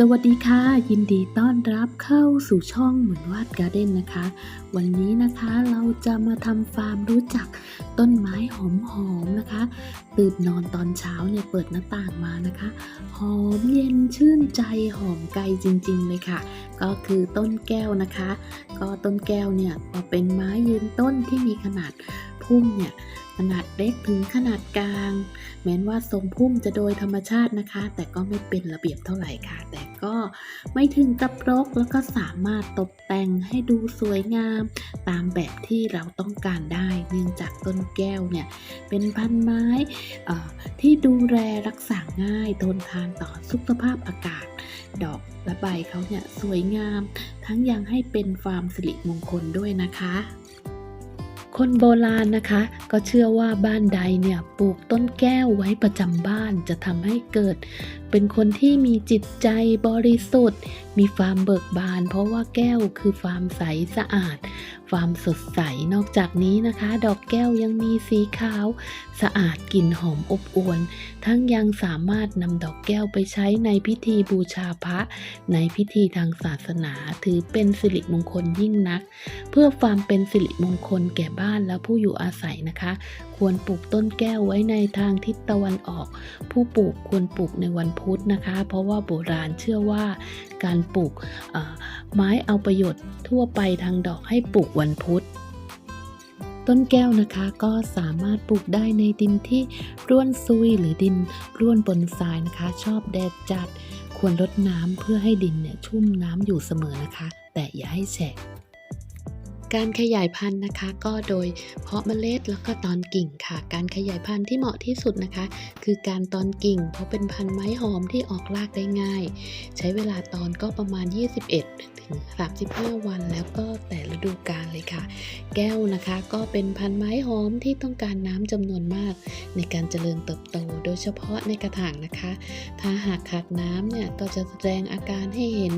สวัสดีค่ะ ยินดีต้อนรับเข้าสู่ช่องเหมือนวาดการ์เด้นนะคะ วันนี้นะคะเราจะมาทำฟาร์มรู้จักต้นไม้หอมๆนะคะ ตื่นนอนตอนเช้าเนี่ยเปิดหน้าต่างมานะคะ หอมเย็นชื่นใจหอมไกลจริงๆเลยค่ะ ก็คือต้นแก้วนะคะ ก็ต้นแก้วเนี่ยก็เป็นไม้ยืนต้นที่มีขนาดพุ่มเนี่ยขนาดเล็กถึงขนาดกลาง แม้นว่าทรงพุ่มจะโดยธรรมชาตินะคะ แต่ก็ไม่เป็นระเบียบเท่าไหร่ค่ะ แต่ก็ไม่ถึงกับรกแล้วก็สามารถตกแต่งให้ดูสวยงาม ตามแบบที่เราต้องการได้ เนื่องจากต้นแก้วเนี่ยเป็นพันไม้ที่ดูแลรักษาง่ายทนทานต่อสุขภาพอากาศ ดอกและใบเขาเนี่ยสวยงาม ทั้งยังให้เป็นฟาร์มสิริมงคลด้วยนะคะ คนโบราณนะคะ ก็เชื่อว่าบ้านใดเนี่ยปลูกต้นแก้วไว้ประจำบ้านจะทำให้เกิด เป็นคนที่มีจิตใจบริสุทธิ์ มีฟามเบิกบาน เพราะว่าแก้วคือฟามใสสะอาดฟามสดใสนอกจากนี้นะคะ ดอกแก้วยังมีสีขาว สะอาดกลิ่นหอมอบอวลทั้งยังสามารถนำดอกแก้วไปใช้ในพิธีบูชาพระ ในพิธีทางศาสนาถือเป็นสิริมงคลยิ่งนัก เพื่อความเป็นสิริมงคลแก่บ้านและผู้อยู่อาศัยนะคะ ควรปลูกต้นแก้วไว้ในทางทิศตะวันออก ผู้ปลูกควรปลูกในวันพุธนะคะ เพราะว่าโบราณเชื่อว่าการปลูกไม้เอาประโยชน์ทั่วไปทางดอกให้ปลูกวันพุธต้นแก้วนะคะก็สามารถปลูกได้ในดินที่ร่วนซุยหรือดินร่วนบนทรายนะคะ ชอบแดดจัด ควรลดน้ำเพื่อให้ดินเนี่ยชุ่มน้ำอยู่เสมอนะคะ แต่อย่าให้แฉะ การขยายพันธุ์นะคะ ก็โดยเพาะเมล็ดแล้วก็ตอนกิ่งค่ะ การขยายพันธุ์ที่เหมาะที่สุดนะคะ คือการตอนกิ่ง เพราะเป็นพันธุ์ไม้หอมที่ออกรากได้ง่าย ใช้เวลาตอนก็ประมาณ 21ถึง35 วันแล้วก็แต่ฤดูกาลเลยค่ะ แก้วนะคะก็เป็นพันธุ์ไม้หอมที่ต้องการน้ำจำนวนมาก ในการเจริญเติบโต โดยเฉพาะในกระถางนะคะ ถ้าหากขาดน้ำเนี่ยก็จะแสดงอาการให้เห็น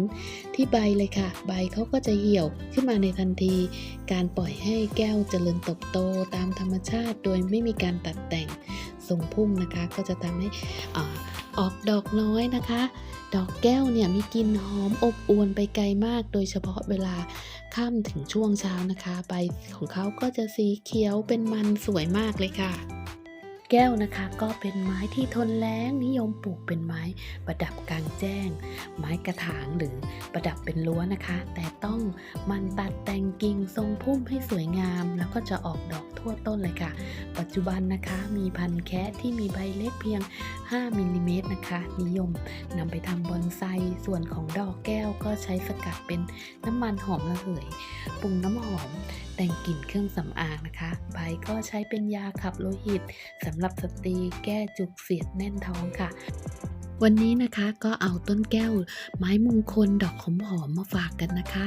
ที่ใบเลยค่ะ ใบเขาก็จะเหี่ยวขึ้นมาในทันทีการปล่อยให้แก้วเจริญเติบโตตามธรรมชาติ โดยไม่มีการตัดแต่งทรงพุ่มนะคะ ก็จะทำให้อออกดอกน้อยนะคะ ดอกแก้วเนี่ยมีกลิ่นหอมอบอวลไปไกลมาก โดยเฉพาะเวลาค่ำถึงช่วงเช้านะคะ ใบของเขาก็จะสีเขียวเป็นมันสวยมากเลยค่ะ แก้วนะคะ ก็เป็นไม้ที่ทนแล้งนิยมปลูกเป็นไม้ประดับกลางแจ้ง ไม้กระถางหรือประดับเป็นรั้วนะคะ แต่ต้องมันตัดแต่งกิ่งทรงพุ่มให้สวยงาม แล้วก็จะออกดอกทั่วต้นเลยค่ะ ปัจจุบันนะคะมีพันธุ์แคะที่มีใบเล็กเพียง 5มิลลิเมตรนะคะ นิยมนำไปทำบอนไซส่วนของดอกแก้วก็ใช้สกัดเป็นน้ำมันหอมระเหยปรุงน้ำหอมแต่งกลิ่นเครื่องสำอางนะคะ ใบก็ใช้เป็นยาขับโลหิตสำหรับสตรีแก้จุกเสียดแน่นท้องค่ะวันนี้นะคะก็เอาต้นแก้วไม้มงคลดอกหอมๆมาฝากกันนะคะ